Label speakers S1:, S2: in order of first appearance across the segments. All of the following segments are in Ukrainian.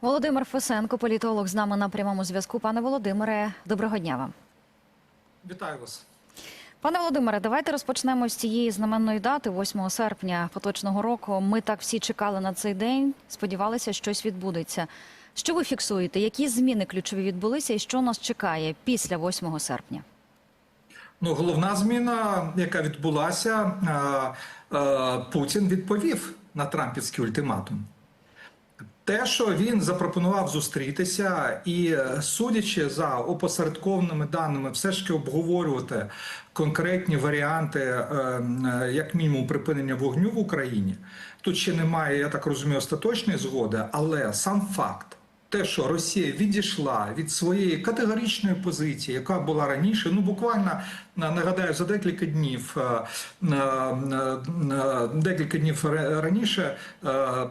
S1: Володимир Фесенко, політолог, з нами на прямому зв'язку. Пане Володимире, доброго дня вам.
S2: Вітаю вас.
S1: Пане Володимире, давайте розпочнемо з цієї знаменної дати, 8 серпня поточного року. Ми так всі чекали на цей день, сподівалися, щось відбудеться. Що ви фіксуєте? Які зміни ключові відбулися, і що нас чекає після 8 серпня?
S2: Ну, головна зміна, яка відбулася, Путін відповів на Трампівський ультиматум. Те, що він запропонував зустрітися, і е, судячи за опосередкованими даними, все ж таки обговорювати конкретні варіанти, е, е, як мінімум, припинення вогню в Україні. Тут ще немає, я так розумію, остаточної згоди, але сам факт. Те, що Росія відійшла від своєї категоричної позиції, яка була раніше, ну буквально нагадаю, за декілька днів е, е, е, декілька днів раніше, е, е,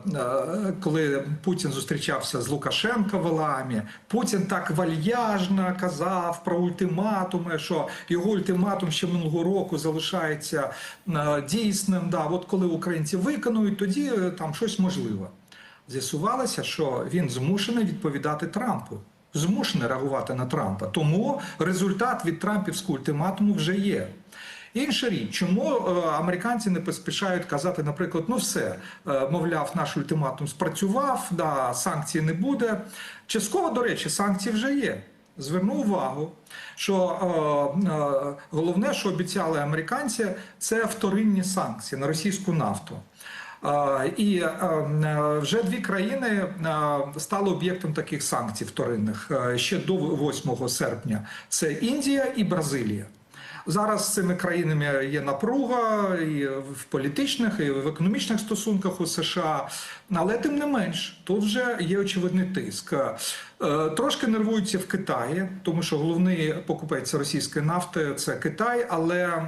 S2: коли Путін зустрічався з Лукашенко в Аламі, Путін так вальяжно казав про ультиматуми, що його ультиматум ще минулого року залишається е, дійсним. Да, от коли українці виконують, тоді е, там щось можливо. З'ясувалося, що він змушений відповідати Трампу, змушений реагувати на Трампа. Тому результат від Трампівського ультиматуму вже є. Інша річ, чому е, американці не поспішають казати, наприклад, ну все, е, мовляв, наш ультиматум спрацював, да, санкцій не буде. Частково, до речі, санкції вже є. Зверну увагу, що е, е, головне, що обіцяли американці, це вторинні санкції на російську нафту. І е, вже дві країни е, стали об'єктом таких санкцій вторинних е, ще до 8 серпня: це Індія і Бразилія. Зараз з цими країнами є напруга і в політичних, і в економічних стосунках у США. Але тим не менш, тут вже є очевидний тиск. Трошки нервуються в Китаї, тому що головний покупець російської нафти це Китай, але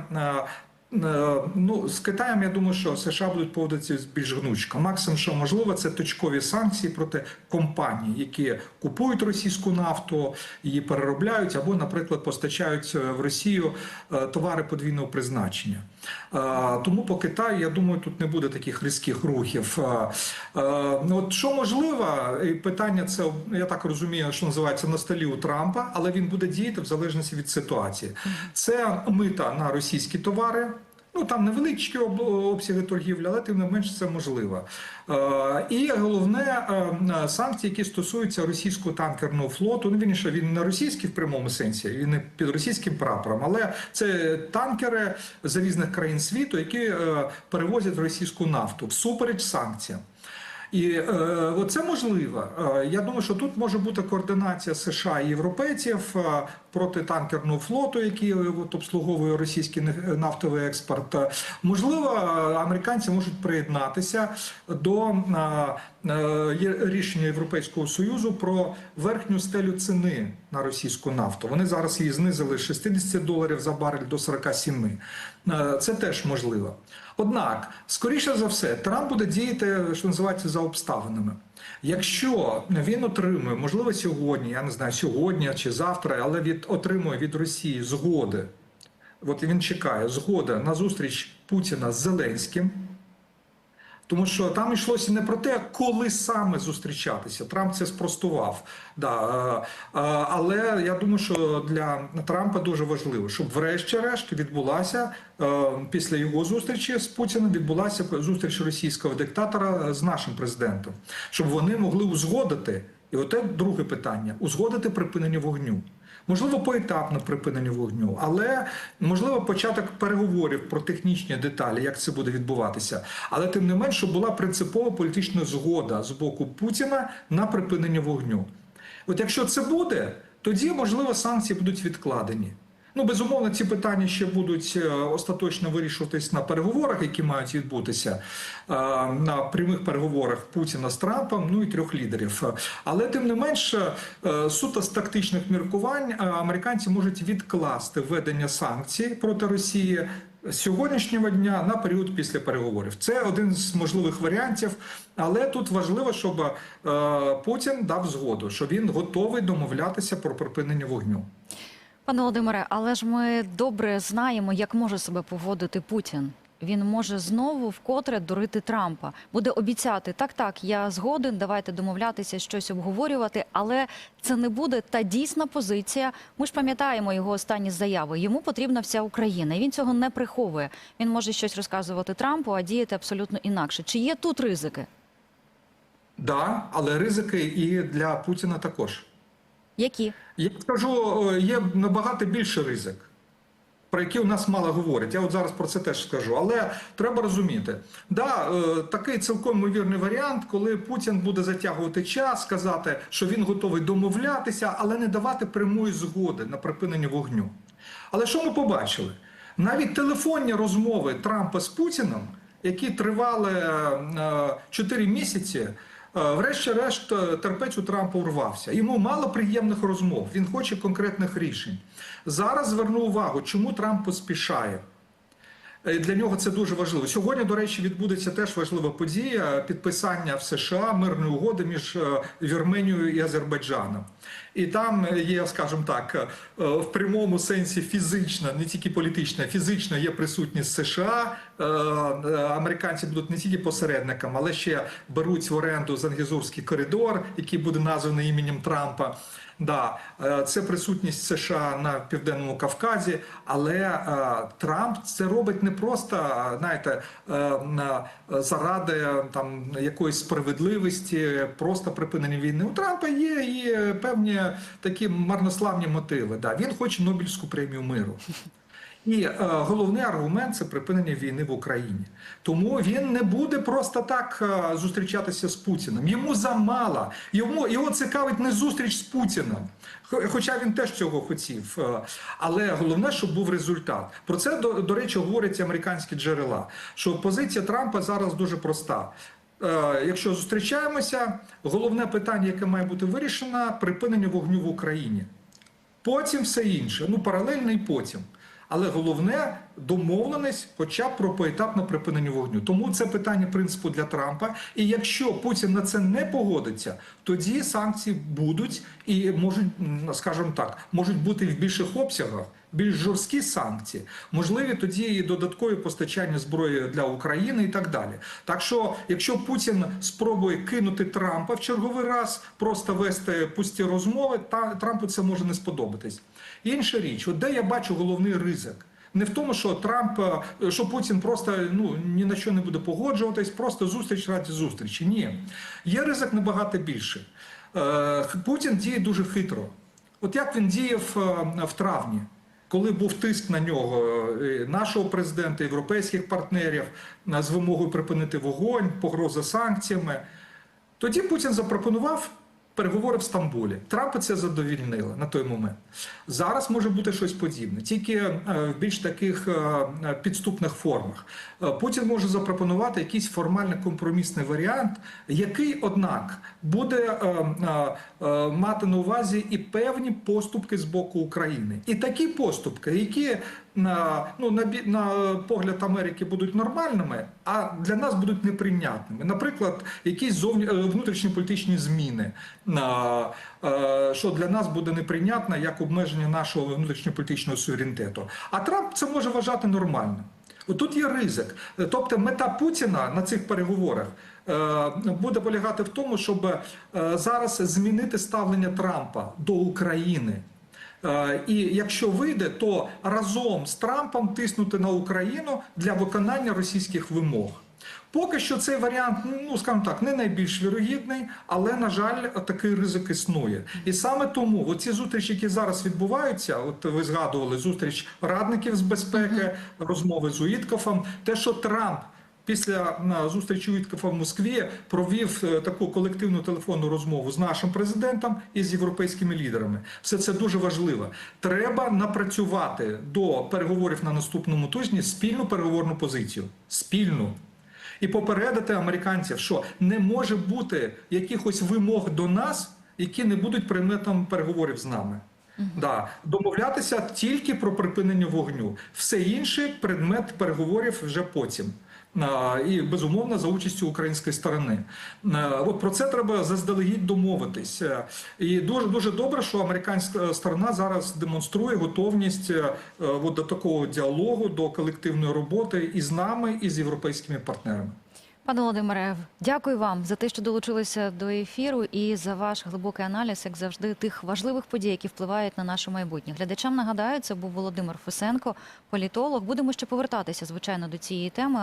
S2: Ну, з Китаєм я думаю, що США будуть поводитися більш гнучко. Максимум, що можливо, це точкові санкції проти компаній, які купують російську нафту, її переробляють або, наприклад, постачають в Росію е, товари подвійного призначення. Тому по Китаю, я думаю, тут не буде таких різких рухів. Ну, От що можливо, питання це я так розумію, що називається на столі у Трампа, але він буде діяти в залежності від ситуації. Це мита на російські товари. Ну там невеличкі обсяги торгівлі, але тим не менш це можливо. Е, і головне е, санкції, які стосуються російського танкерного флоту. Ну вірніше, він не російський в прямому сенсі, він не під російським прапором, але це танкери з різних країн світу, які е, перевозять російську нафту всупереч санкціям. І е, оце можливо. Е, я думаю, що тут може бути координація США і європейців е, проти танкерного флоту, який е, от, обслуговує російський нафтовий експорт. Можливо, американці можуть приєднатися до рішення Європейського союзу про верхню стелю ціни на російську нафту. Вони зараз її знизили з 60 доларів за барель до 47. Е, Це теж можливо. Однак, скоріше за все, Трамп буде діяти, що називається, за обставинами. Якщо він отримує, можливо, сьогодні, я не знаю, сьогодні чи завтра, але від отримує від Росії згоди. От він чекає згода на зустріч Путіна з Зеленським. Тому що там йшлося не про те, коли саме зустрічатися. Трамп це спростував. Да. е, е, Але я думаю, що для Трампа дуже важливо, щоб врешті-решт відбулася е, після його зустрічі з Путіним, відбулася зустріч російського диктатора з нашим президентом, щоб вони могли узгодити. І оте друге питання: узгодити припинення вогню. Можливо, поетапне припинення вогню, але можливо початок переговорів про технічні деталі, як це буде відбуватися. Але тим не менш, була принципова політична згода з боку Путіна на припинення вогню. От якщо це буде, тоді можливо санкції будуть відкладені. Ну, безумовно, ці питання ще будуть е, остаточно вирішуватись на переговорах, які мають відбутися е, на прямих переговорах Путіна з Трампом, ну і трьох лідерів. Але тим не менш, е, суто з тактичних міркувань е, американці можуть відкласти введення санкцій проти Росії. Сьогоднішнього дня на період після переговорів це один з можливих варіантів, але тут важливо, щоб Путін дав згоду, що він готовий домовлятися про припинення вогню.
S1: Пане Володимире, але ж ми добре знаємо, як може себе поводити Путін. він може знову вкотре дурити Трампа. Буде обіцяти так, так, я згоден, давайте домовлятися, щось обговорювати, але це не буде та дійсна позиція. Ми ж пам'ятаємо його останні заяви. Йому потрібна вся Україна, і він цього не приховує. Він може щось розказувати Трампу, а діяти абсолютно інакше. Чи є тут ризики?
S2: Да, але ризики і для Путіна також.
S1: Які?
S2: Я скажу, е, є набагато більше ризик, про які у нас мало говорять. Я от зараз про це теж скажу. Але треба розуміти, да, е, такий цілком ймовірний варіант, коли Путін буде затягувати час, сказати, що він готовий домовлятися, але не давати прямої згоди на припинення вогню. Але що ми побачили? Навіть телефонні розмови Трампа з Путіним, які тривали 4 місяці. Е, Врешті-решт, е, терпець у Трампа урвався. Йому мало приємних розмов. Він хоче конкретних рішень. Зараз зверну увагу, чому Трамп поспішає. Е, Для нього це дуже важливо. Сьогодні, до речі, відбудеться теж важлива подія підписання в США мирної угоди між е, Вірменією і Азербайджаном. І там є, скажімо так, е, в прямому сенсі фізична, не тільки політична, фізично є присутність США. Американці будуть не тільки посередниками, але ще беруть в оренду Зангізурський коридор, який буде названий іменем Трампа. Да, е, це присутність США на південному Кавказі, але е, Трамп це робить не просто е, знаєте, заради там якоїсь справедливості, просто припинення війни. У Трампа є і певні такі марнославні мотиви. Да, він хоче Нобелівську премію миру. І е, головний аргумент це припинення війни в Україні. Тому він не буде просто так е, зустрічатися з Путіним. Йому замало. Йому його цікавить не зустріч з Путіним. Хоча він теж цього хотів. Е, Але головне, щоб був результат. Про це до, до речі говорять американські джерела. Що позиція Трампа зараз дуже проста. Е, Якщо зустрічаємося, головне питання, яке має бути вирішено, припинення вогню в Україні. Потім все інше. Ну, паралельно і потім. Але головне домовленість, хоча б про поетапне припинення вогню. Тому це питання принципу для Трампа. І якщо Путін на це не погодиться, тоді санкції будуть і можуть, скажімо так, можуть бути в більших обсягах. Більш жорсткі санкції, можливі тоді і додаткові постачання зброї для України і так далі. Так що, якщо Путін спробує кинути Трампа в черговий раз, просто вести пусті розмови, та Трампу це може не сподобатись. Інша річ, от де я бачу головний ризик. Не в тому, що Трамп, е, що Путін просто ну ні на що не буде погоджуватись, просто зустріч раді зустрічі. Ні, є ризик набагато більше. Е, Путін діє дуже хитро. От як він діяв е, в травні, коли був тиск на нього нашого президента, європейських партнерів з вимогою припинити вогонь, погроза санкціями. Тоді Путін запропонував переговори в Стамбулі. Трампа це задовільнило на той момент. Зараз може бути щось подібне, тільки е, в більш таких е, підступних формах. Е, Путін може запропонувати якийсь формальний компромісний варіант, який, однак, буде мати на увазі і певні поступки з боку України. І такі поступки, які на, ну, на, на погляд Америки будуть нормальними, а для нас будуть неприйнятними. Наприклад, якісь зовні, е, внутрішньополітичні зміни, що для нас буде неприйнятно як обмеження нашого внутрішньополітичного суверенітету. А Трамп це може вважати нормальним. Тут є ризик. Тобто мета Путіна на цих переговорах е, буде полягати в тому, щоб е, зараз змінити ставлення Трампа до України. Е, І якщо вийде, то разом з Трампом тиснути на Україну для виконання російських вимог. Поки що цей варіант, ну скажімо так, не найбільш вірогідний, але на жаль, такий ризик існує. І саме тому оці зустрічі, які зараз відбуваються, от ви згадували зустріч радників з безпеки, розмови з Уіткофом, те, що Трамп. Після на, зустрічі Уіткофа в Москві провів е, таку колективну телефонну розмову з нашим президентом і з європейськими лідерами. Все це дуже важливо. Треба напрацювати до переговорів на наступному тижні спільну переговорну позицію. Спільну. І попередити американців, що не може бути якихось вимог до нас, які не будуть предметом переговорів з нами. Да, домовлятися тільки про припинення вогню. Все інше предмет переговорів вже потім. І безумовно за участю української сторони. От про це треба заздалегідь домовитись. Е, І дуже дуже добре, що американська сторона зараз демонструє готовність е, от до такого діалогу, до колективної роботи і з нами, і з європейськими партнерами.
S1: Пане Володимире, дякую вам за те, що долучилися до ефіру і за ваш глибокий аналіз, як завжди, тих важливих подій, які впливають на наше майбутнє. Глядачам нагадаю, це був Володимир Фусенко, політолог. Будемо ще повертатися, звичайно, до цієї теми.